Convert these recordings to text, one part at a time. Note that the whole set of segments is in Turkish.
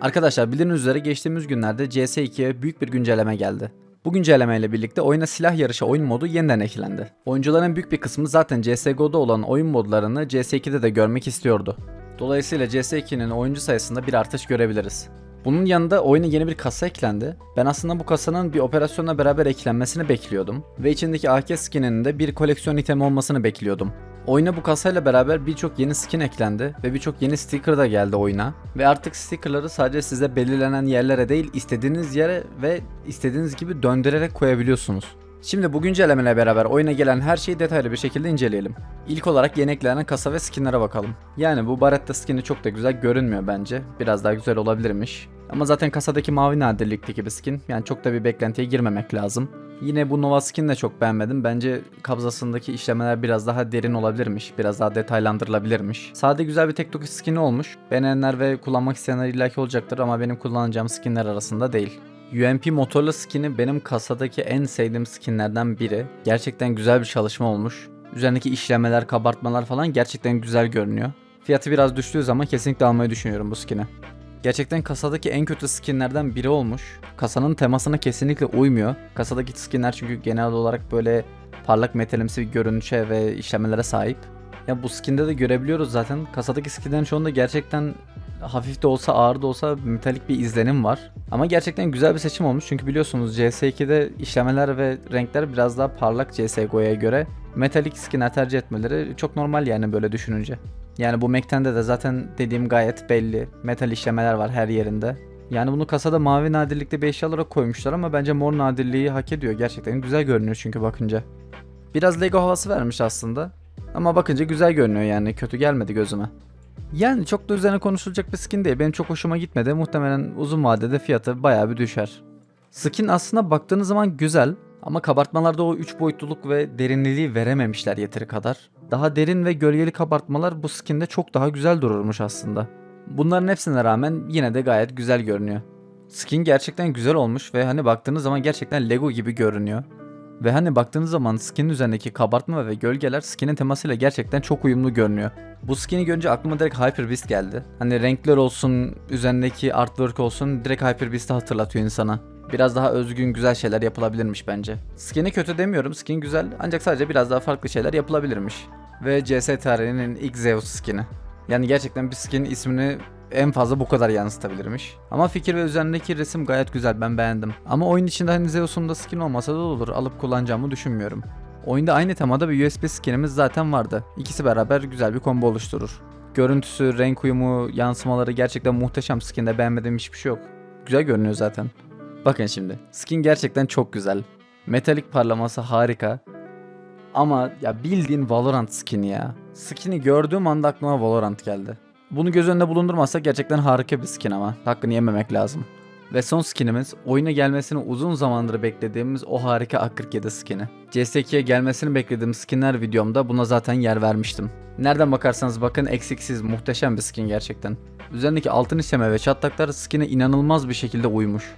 Arkadaşlar bildiğiniz üzere geçtiğimiz günlerde CS2'ye büyük bir güncelleme geldi. Bu güncellemeyle birlikte oyuna silah yarışı oyun modu yeniden eklendi. Oyuncuların büyük bir kısmı zaten CSGO'da olan oyun modlarını CS2'de de görmek istiyordu. Dolayısıyla CS2'nin oyuncu sayısında bir artış görebiliriz. Bunun yanında oyuna yeni bir kasa eklendi. Ben aslında bu kasanın bir operasyonla beraber eklenmesini bekliyordum. Ve içindeki AK skininin de bir koleksiyon itemi olmasını bekliyordum. Oyuna bu kasayla beraber birçok yeni skin eklendi ve birçok yeni sticker da geldi oyuna. Ve artık stickerları sadece size belirlenen yerlere değil istediğiniz yere ve istediğiniz gibi döndürerek koyabiliyorsunuz. Şimdi bu güncellemeyle beraber oyuna gelen her şeyi detaylı bir şekilde inceleyelim. İlk olarak yeni eklenen kasa ve skinlere bakalım. Yani bu Baretta skini çok da güzel görünmüyor bence. Biraz daha güzel olabilirmiş. Ama zaten kasadaki mavi nadirlikteki bir skin. Yani çok da bir beklentiye girmemek lazım. Yine bu Nova skin de çok beğenmedim. Bence kabzasındaki işlemeler biraz daha derin olabilirmiş. Biraz daha detaylandırılabilirmiş. Sade güzel bir tek dokuş skini olmuş. Beğenenler ve kullanmak isteyenler illaki olacaktır ama benim kullanacağım skinler arasında değil. UMP motorlu skini benim kasadaki en sevdiğim skinlerden biri. Gerçekten güzel bir çalışma olmuş. Üzerindeki işlemeler, kabartmalar falan gerçekten güzel görünüyor. Fiyatı biraz düştüğü zaman kesinlikle almayı düşünüyorum bu skini. Gerçekten kasadaki en kötü skinlerden biri olmuş. Kasanın temasına kesinlikle uymuyor. Kasadaki skinler çünkü genel olarak böyle parlak metalimsi bir görünüşe ve işlemelere sahip. Ya bu skinde de görebiliyoruz zaten. Kasadaki skinlerin çoğunda gerçekten hafif de olsa ağır da olsa metalik bir izlenim var. Ama gerçekten güzel bir seçim olmuş çünkü biliyorsunuz CS2'de işlemeler ve renkler biraz daha parlak CSGO'ya göre. Metalik skinler tercih etmeleri çok normal yani böyle düşününce. Yani bu Mac'tende de zaten dediğim gayet belli. Metal işlemeler var her yerinde. Yani bunu kasada mavi nadirlikte bir eşya olarak koymuşlar ama bence mor nadirliği hak ediyor. Gerçekten güzel görünüyor çünkü bakınca. Biraz Lego havası vermiş aslında. Ama bakınca güzel görünüyor yani kötü gelmedi gözüme. Yani çok da üzerine konuşulacak bir skin değil. Benim çok hoşuma gitmedi. Muhtemelen uzun vadede fiyatı bayağı bir düşer. Skin aslında baktığınız zaman güzel ama kabartmalarda o 3 boyutluluk ve derinliği verememişler yeteri kadar. Daha derin ve gölgeli kabartmalar bu skinde çok daha güzel dururmuş aslında. Bunların hepsine rağmen yine de gayet güzel görünüyor. Skin gerçekten güzel olmuş ve hani baktığınız zaman gerçekten Lego gibi görünüyor. Ve hani baktığınız zaman skinin üzerindeki kabartma ve gölgeler skinin temasıyla gerçekten çok uyumlu görünüyor. Bu skin'i görünce aklıma direkt Hyper Beast geldi. Hani renkler olsun, üzerindeki artwork olsun direkt Hyper Beast'i hatırlatıyor insana. Biraz daha özgün güzel şeyler yapılabilirmiş bence. Skin'i kötü demiyorum, skin güzel ancak sadece biraz daha farklı şeyler yapılabilirmiş. Ve CS tarihinin ilk Zeus skin'i. Yani gerçekten bir skin ismini en fazla bu kadar yansıtabilirmiş. Ama fikir ve üzerindeki resim gayet güzel ben beğendim. Ama oyun içinde hani Zeus'un da skin olmasa da olur alıp kullanacağımı düşünmüyorum. Oyunda aynı temada bir USB skinimiz zaten vardı. İkisi beraber güzel bir combo oluşturur. Görüntüsü, renk uyumu, yansımaları gerçekten muhteşem. Skinde beğenmediğim hiçbir şey yok. Güzel görünüyor zaten. Bakın şimdi. Skin gerçekten çok güzel. Metalik parlaması harika. Ama ya bildiğin Valorant skin'i ya. Skin'i gördüğüm anda aklıma Valorant geldi. Bunu göz önünde bulundurmazsak gerçekten harika bir skin ama. Hakkını yememek lazım. Ve son skinimiz oyuna gelmesini uzun zamandır beklediğimiz o harika A47 skini. CS2'ye gelmesini beklediğim skinler videomda buna zaten yer vermiştim. Nereden bakarsanız bakın eksiksiz muhteşem bir skin gerçekten. Üzerindeki altın işleme ve çatlaklar skine inanılmaz bir şekilde uymuş.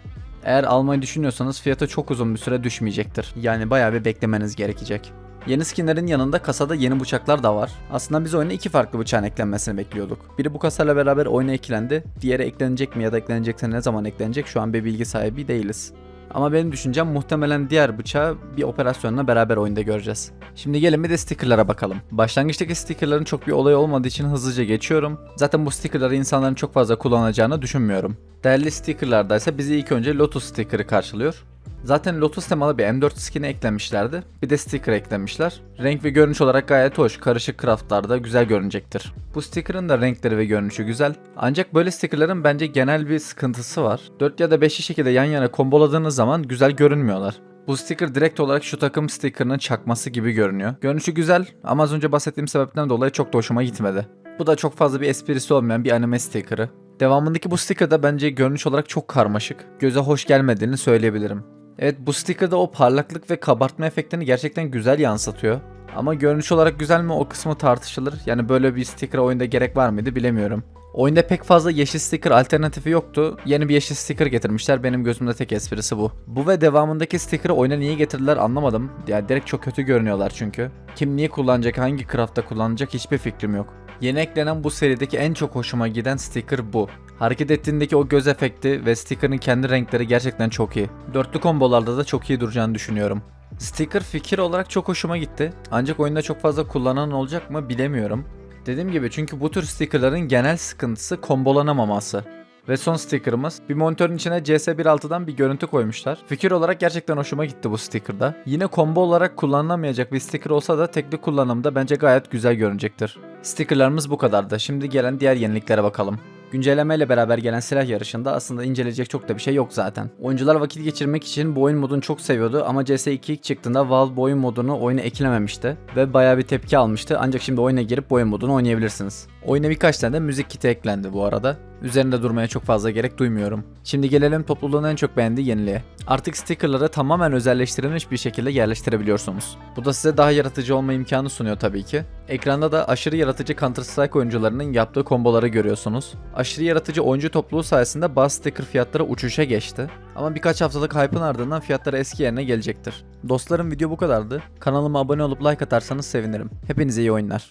Eğer almayı düşünüyorsanız fiyatı çok uzun bir süre düşmeyecektir. Yani bayağı bir beklemeniz gerekecek. Yeni skinlerin yanında kasada yeni bıçaklar da var. Aslında biz oyuna iki farklı bıçağın eklenmesini bekliyorduk. Biri bu kasayla beraber oyuna eklendi. Diğeri eklenecek mi ya da eklenecekse ne zaman eklenecek şu an bir bilgi sahibi değiliz. Ama benim düşüncem muhtemelen diğer bıçağı bir operasyonla beraber oyunda göreceğiz. Şimdi gelin bir de stickerlara bakalım. Başlangıçtaki stickerların çok bir olay olmadığı için hızlıca geçiyorum. Zaten bu stickerları insanların çok fazla kullanacağını düşünmüyorum. Değerli stickerlarda bizi ilk önce Lotus sticker'ı karşılıyor. Zaten Lotus temalı bir M4 skin'i eklemişlerdi. Bir de sticker eklemişler. Renk ve görünüş olarak gayet hoş. Karışık craftlarda güzel görünecektir. Bu sticker'ın da renkleri ve görünüşü güzel. Ancak böyle sticker'ların bence genel bir sıkıntısı var. 4 ya da 5'li şekilde yan yana komboladığınız zaman güzel görünmüyorlar. Bu sticker direkt olarak şu takım sticker'ının çakması gibi görünüyor. Görünüşü güzel ama az önce bahsettiğim sebepten dolayı çok da hoşuma gitmedi. Bu da çok fazla bir esprisi olmayan bir anime sticker'ı. Devamındaki bu sticker da bence görünüş olarak çok karmaşık. Göze hoş gelmediğini söyleyebilirim. Evet bu sticker'da o parlaklık ve kabartma efektini gerçekten güzel yansıtıyor. Ama görünüş olarak güzel mi o kısmı tartışılır. Yani böyle bir sticker oyunda gerek var mıydı bilemiyorum. Oyunda pek fazla yeşil sticker alternatifi yoktu. Yeni bir yeşil sticker getirmişler. Benim gözümde tek esprisi bu. Bu ve devamındaki sticker'ı oyuna niye getirdiler anlamadım. Yani direkt çok kötü görünüyorlar çünkü. Kim niye kullanacak, hangi craft'ta kullanacak hiçbir fikrim yok. Yeni eklenen bu serideki en çok hoşuma giden sticker bu. Hareket ettiğindeki o göz efekti ve sticker'ın kendi renkleri gerçekten çok iyi. Dörtlü kombolarda da çok iyi duracağını düşünüyorum. Sticker fikir olarak çok hoşuma gitti. Ancak oyunda çok fazla kullanan olacak mı bilemiyorum. Dediğim gibi çünkü bu tür stickerların genel sıkıntısı kombolanamaması. Ve son stickerımız bir monitörün içine CS16'dan bir görüntü koymuşlar. Fikir olarak gerçekten hoşuma gitti bu stickerda. Yine combo olarak kullanılamayacak bir sticker olsa da tekli kullanımda bence gayet güzel görünecektir. Stickerlarımız bu kadardı. Şimdi gelen diğer yeniliklere bakalım. Güncellemeyle beraber gelen silah yarışında aslında inceleyecek çok da bir şey yok zaten. Oyuncular vakit geçirmek için bu oyun modunu çok seviyordu ama CS2 ilk çıktığında Valve bu oyun modunu oyuna eklememişti ve bayağı bir tepki almıştı ancak şimdi oyuna girip bu oyun modunu oynayabilirsiniz. Oyuna birkaç tane de müzik kiti eklendi bu arada. Üzerinde durmaya çok fazla gerek duymuyorum. Şimdi gelelim topluluğun en çok beğendiği yeniliğe. Artık stickerları tamamen özelleştirilmiş bir şekilde yerleştirebiliyorsunuz. Bu da size daha yaratıcı olma imkanı sunuyor tabii ki. Ekranda da aşırı yaratıcı Counter Strike oyuncularının yaptığı komboları görüyorsunuz. Aşırı yaratıcı oyuncu topluluğu sayesinde bazı sticker fiyatları uçuşa geçti. Ama birkaç haftalık hype'ın ardından fiyatlar eski yerine gelecektir. Dostlarım video bu kadardı. Kanalıma abone olup like atarsanız sevinirim. Hepinize iyi oyunlar.